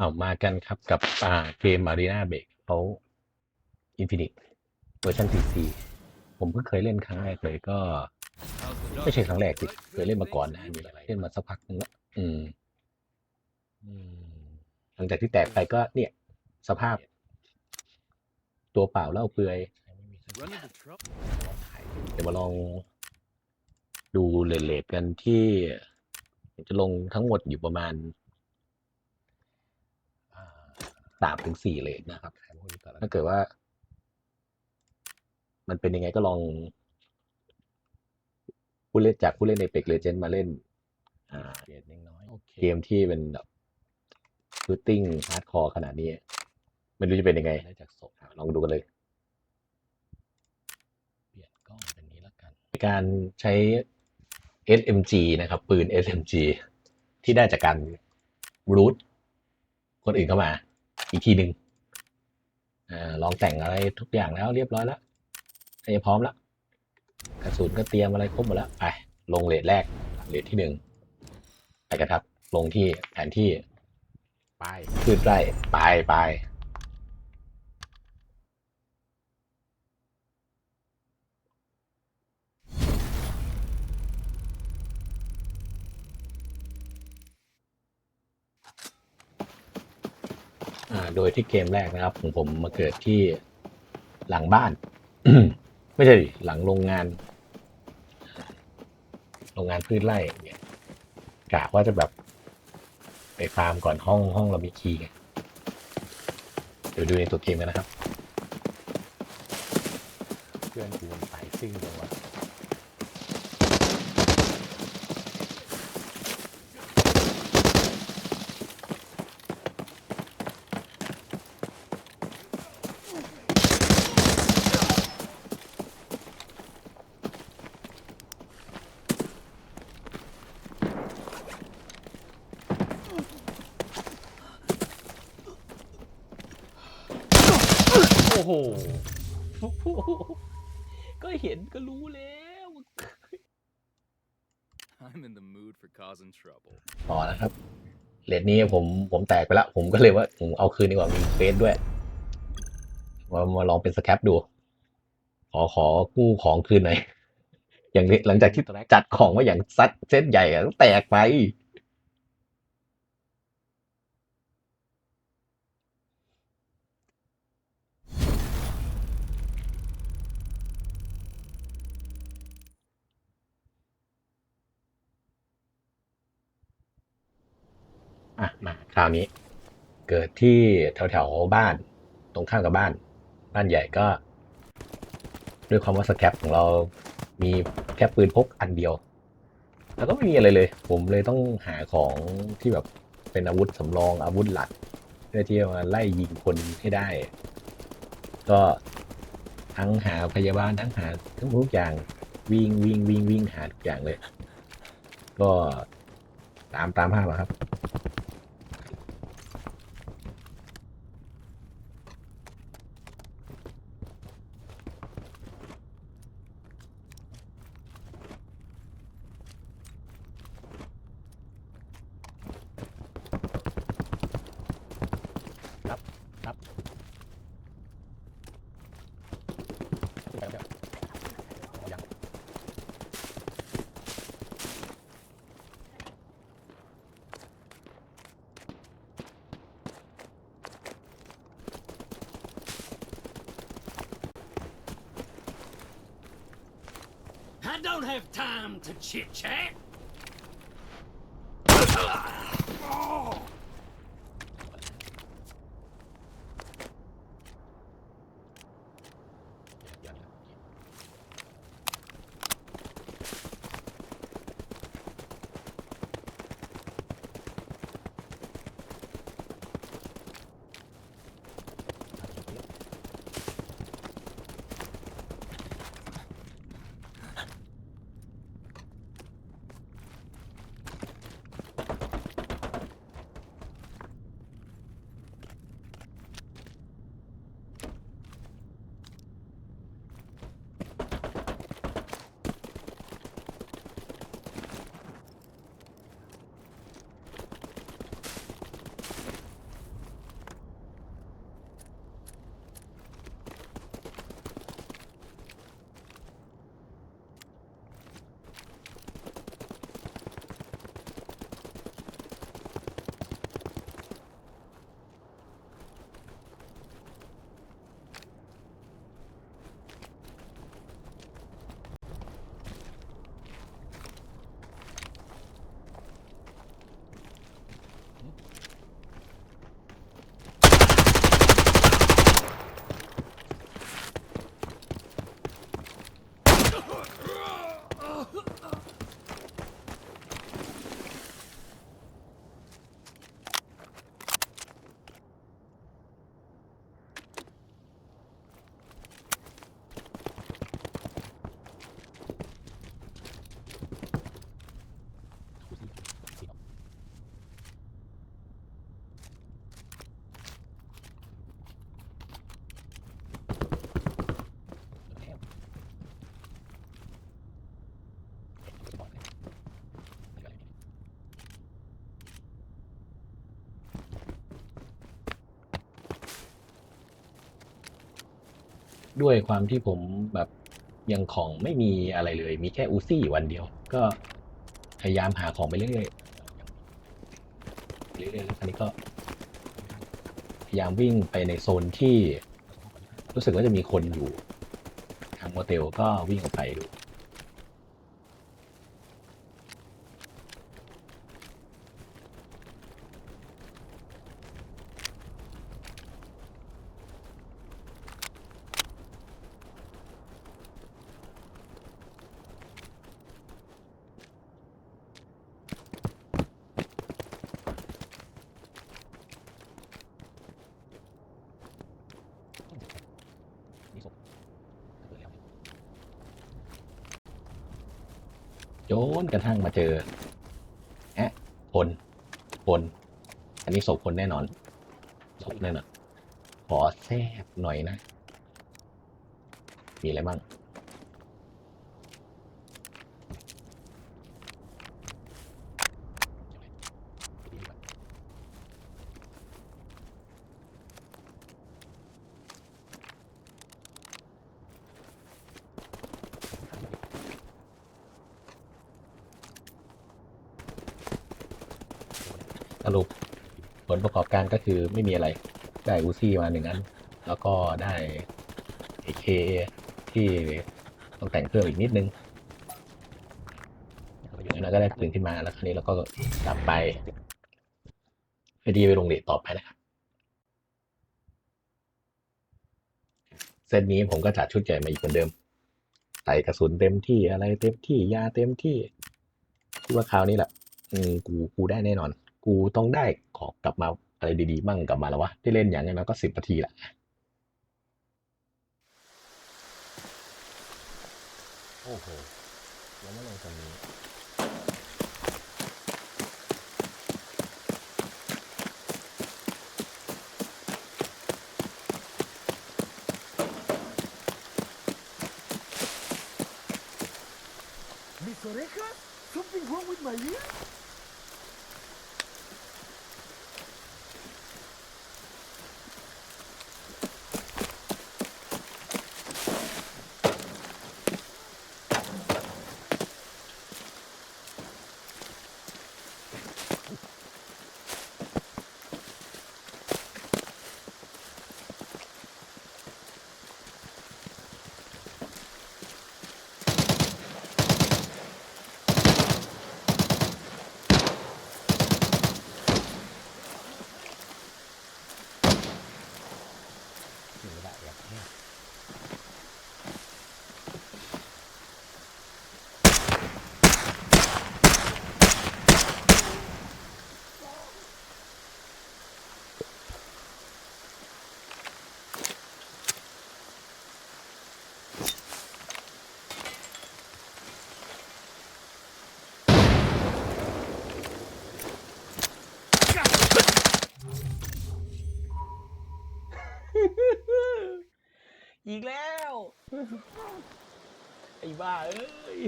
เอ้ามากันครับกับอ่าเกม Arena Break เขา Infinite เวอร์ชัน PC ผมเพิ่งเคยเล่นครั้งแรกเลยก็ ไม่ใช่ครั้งแรกสิเคยเล่นมาก่อนนะนี่เล่นมาสักพักนึงแล้วอืมหลังจากที่แตกไปก็เนี่ย สภาพ ตัวเปล่าเล่าเปลือยเดี๋ยวมาลองดูเลทๆกันที่ จะลงทั้งหมดอยู่ประมาณ สามถึงสี่เลทนะครับ ถ้าเกิดว่า มันเป็นยังไงก็ลองผู้เล่นจากผู้เล่นในเปกเลเจนมาเล่นอ่าเกมที่เป็นแบบชูตติ้งฮาร์ดคอร์ขนาดนี้ไม่รู้จะเป็นยังไงลองดูกันเลย เปลี่ยนกล้องเป็นนี้แล้วกัน การใช้ SMG นะครับ ปืน SMG ที่ได้จากการรูทคนอื่นเข้ามา อีกทีหนึ่งอาลองแต่งอะไรทุกอย่างแล้วเรียบร้อยแล้วใช้พร้อมแล้วกระสุนก็เตรียมอะไรครบหมดแล้วไปลงเลทแรกเลทที่หนึ่งไปกันครับ ลงที่แผนที่ไปขึ้นไร่ไปไป ดยที่เกมแรกนะครับของผมมาเกิดที่หลังบ้าน ไม่ใช่ดิหลังโรงงาน โรงงานพืชไร่เนี่ยกะว่าจะแบบ ไปฟาร์มก่อนห้องห้องเรามีคีย์เดี๋ยวดูในตัวเกมกันนะครับ เพื่อนกูมันสายซิ่งเลยวะ หก็เห็นก็รู้แล้ว I'm in the mood for causing trouble. ต่อนะครับเลนนี้ผมผมแตกไปแล้วผมก็เลยว่าผมเอาคืนดีกว่ามีเฟซด้วยมามาลองเป็นสแคปดู ขอขอกู้ของคืนหน่อยอย่างนี้หลังจากที่จัดของมาอย่างซัดเซตใหญ่อะแตกไป อะมาคราวนี้ เกิดที่แถวแถวๆบ้านตรงข้ามกับบ้าน บ้านใหญ่ก็ ด้วยความว่าสแคปของเรามีแค่ปืนพกอันเดียว แล้วก็ไม่มีอะไรเลย ผมเลยต้องหาของที่แบบเป็นอาวุธสำรองอาวุธหลักเพื่อที่จะมาไล่ยิงคนให้ได้ ก็ทั้งหาพยาบาลทั้งหาทั้งทุกอย่างวิ่งวิ่งวิ่งวิ่งหาทุกอย่างเลย ก็ตามตามภาพอะครับ I don't have time to chit chat. ด้วยความที่ผมแบบยังของไม่มีอะไรเลย มีแค่อูซี่วันเดียว ก็พยายามหาของไปเรื่อยๆเรื่อยๆแล้วคราวนี้ก็ พยายามวิ่งไปในโซนที่ รู้สึกว่าจะมีคนอยู่ ทางโมเตลก็วิ่งออกไปดู โจนกระทั่งมาเจอแอะคนคนอันนี้ศพคนแน่นอนศพแน่นอนขอแทบหน่อยนะ มีอะไรบ้าง สรุปผลประกอบการก็คือไม่มีอะไร ได้อูซี่มาหนึ่งอัน แล้วก็ได้เอเคที่ต้องแต่งเครื่องอีกนิดนึงอย่างนั้นก็ได้ปืนขึ้นมาแล้วคราวนี้เราก็กลับไปเพื่อที่จะไปลงเดทต่อไปนะครับเซตนี้ผมก็จัดชุดใหญ่มาอีกเหมือนเดิม ใส่กระสุนเต็มที่อะไรเต็มที่ยาเต็มที่คิดว่าคราวนี้แหละอืมกูกูได้แน่นอน กูต้องได้ของกลับมาอะไรดีๆมั่งกลับมาแล้ววะได้เล่นอย่างนั้นก็สิบนาทีละโอ้โหยังไม่ลงตรงนี้ ¿Mis orejas? ¿Something wrong with my ear? ไม่ได้ครับเนี่ย อีกแล้ว ไอ้บ้าเอ้ย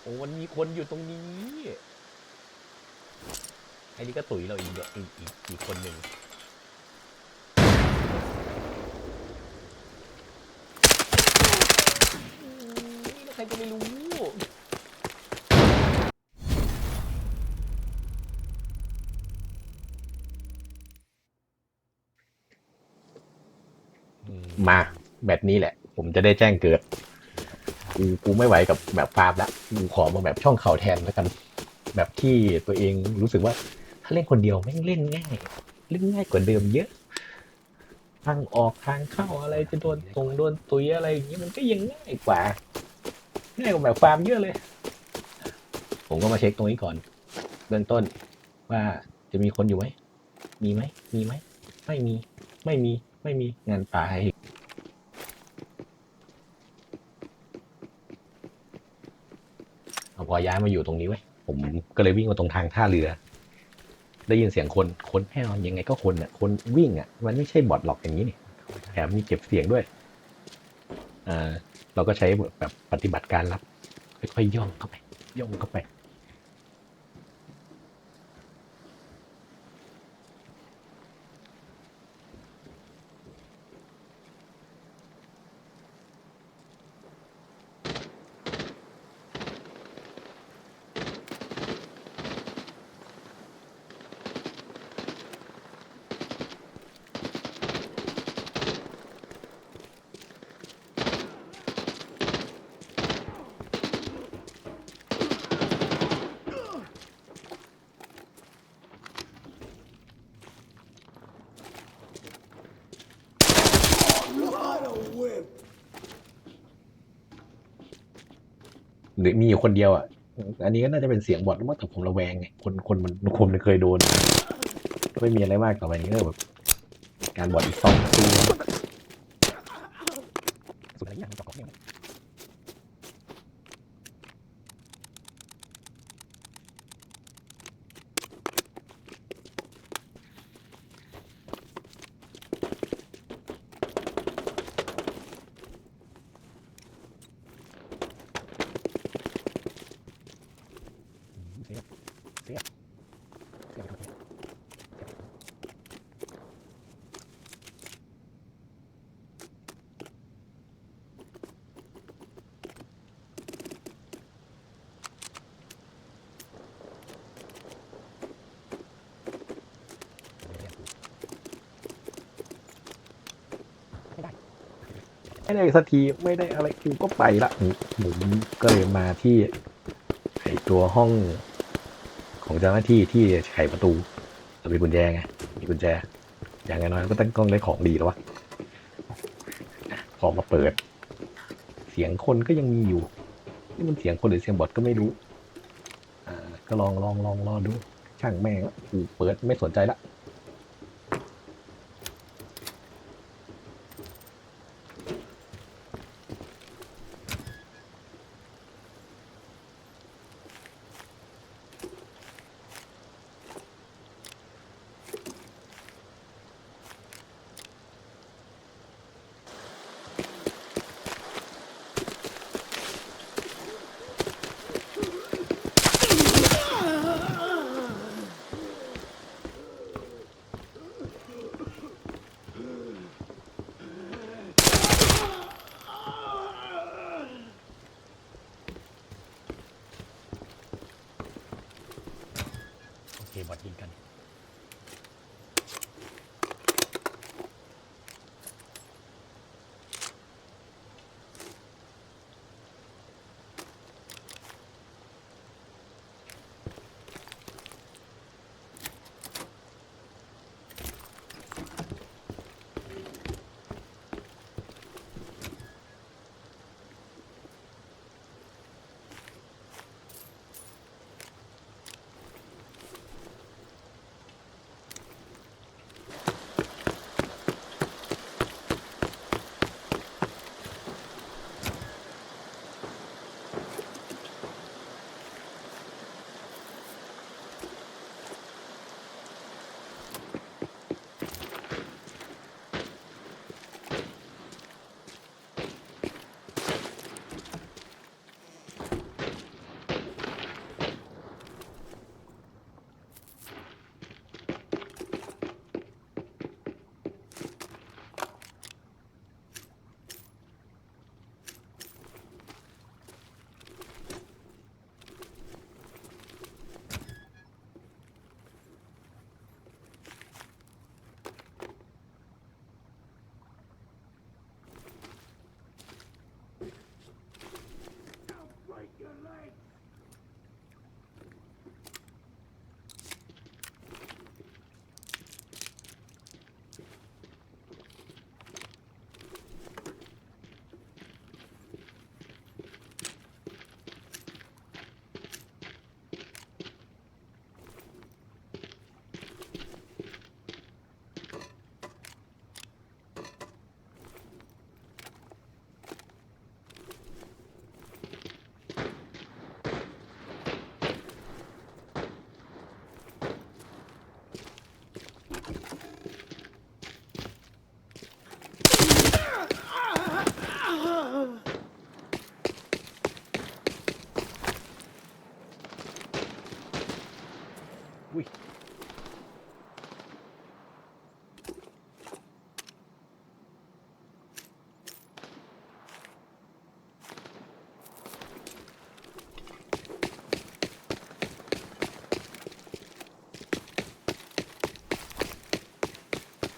โอ้มันมีคนอยู่ตรงนี้ ไอ้นี่ก็ตุ๋ยเราอีกเดี๋ยวอีกอีกอีกคนหนึ่งใครจะไม่รู้ มาแบบนี้แหละ ผมจะได้แจ้งเกิด กูกูไม่ไหวกับแบบฟาร์มละกูขอมาแบบช่องเขาแทนแล้วกัน แบบที่ตัวเองรู้สึกว่า ถ้าเล่นคนเดียวแม่งเล่นง่าย เล่นง่ายกว่าเดิมเยอะทางออกทางเข้าอะไรจะโดนตรงโดนตุยอะไรอย่างเงี้ยมันก็ยังง่ายกว่าง่ายกว่าแบบฟาร์มเยอะเลย ผมก็มาเช็คตรงนี้ก่อนเบื้องต้นว่าจะมีคนอยู่ไหม มีไหม มีไหม ไม่มี ไม่มี ไม่มีงานตาย เอา พอย้ายมาอยู่ตรงนี้ไว้ยผมก็เลยวิ่งมาตรงทางท่าเรือ ได้ยินเสียงคนคนแน่นอนยังไงก็คนอะ คนวิ่งอะ มันไม่ใช่บอทหลอกอย่างนี้นี่แถมมีเก็บเสียงด้วยอ่าเราก็ใช้แบบปฏิบัติการรับค่อยๆย่องเข้าไปย่องเข้าไป ผ หรือมีอยู่คนเดียวอะ อันนี้ก็น่าจะเป็นเสียงบอทมั้งแต่ผมระแวงไงคนคนมันคนมันเคยโดน ไม่มีอะไรมากต่อไปนี้ก็แบบ การบอดอีกสองตัวสุดท้ายอย่างต่อเนี่ย เสียบเสียบเสียบไปตรงนี้ ไม่ได้สักทีไม่ได้อะไรกูก็ไปละผมก็เลยมาที่ไอตัวห้องของเจ้าหน้าที่ที่ไขประตูเรามีกุญแจไงมีกุญแจ อย่างน้อยก็ต้องต้องได้ของดีแล้ววะพอมาเปิด เสียงคนก็ยังมีอยู่นี่มันเสียงคนหรือเสียงบอทก็ไม่รู้ อ่า ก็ลองลองลองรอดู ช่างแม่งกูเปิดไม่สนใจละ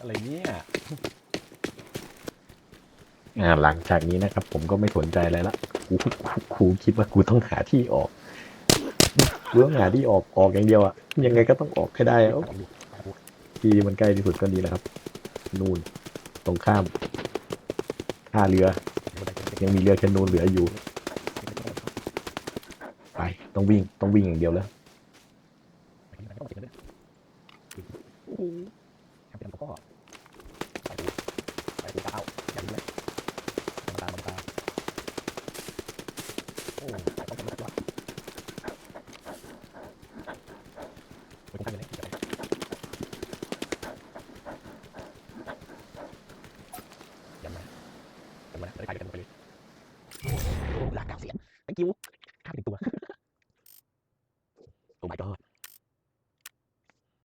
อะไรเนี่ยอ่าหลังจากนี้นะครับ ผมก็ไม่สนใจอะไรละกูกูกูคิดว่ากูต้องหาที่ออกกูต้องหาที่ออกออกอย่างเดียวอะยังไงก็ต้องออกให้ได้อะที่มันใกล้ที่สุดก็นี้แหละครับ นู่นตรงข้ามท่าเรือ ยังมีเรือแคนูนเหลืออยู่ต้องวิ่งต้องวิ่งอย่างเดียวเลยไปที่ไหนก็ต้องเก็บเงินด้ว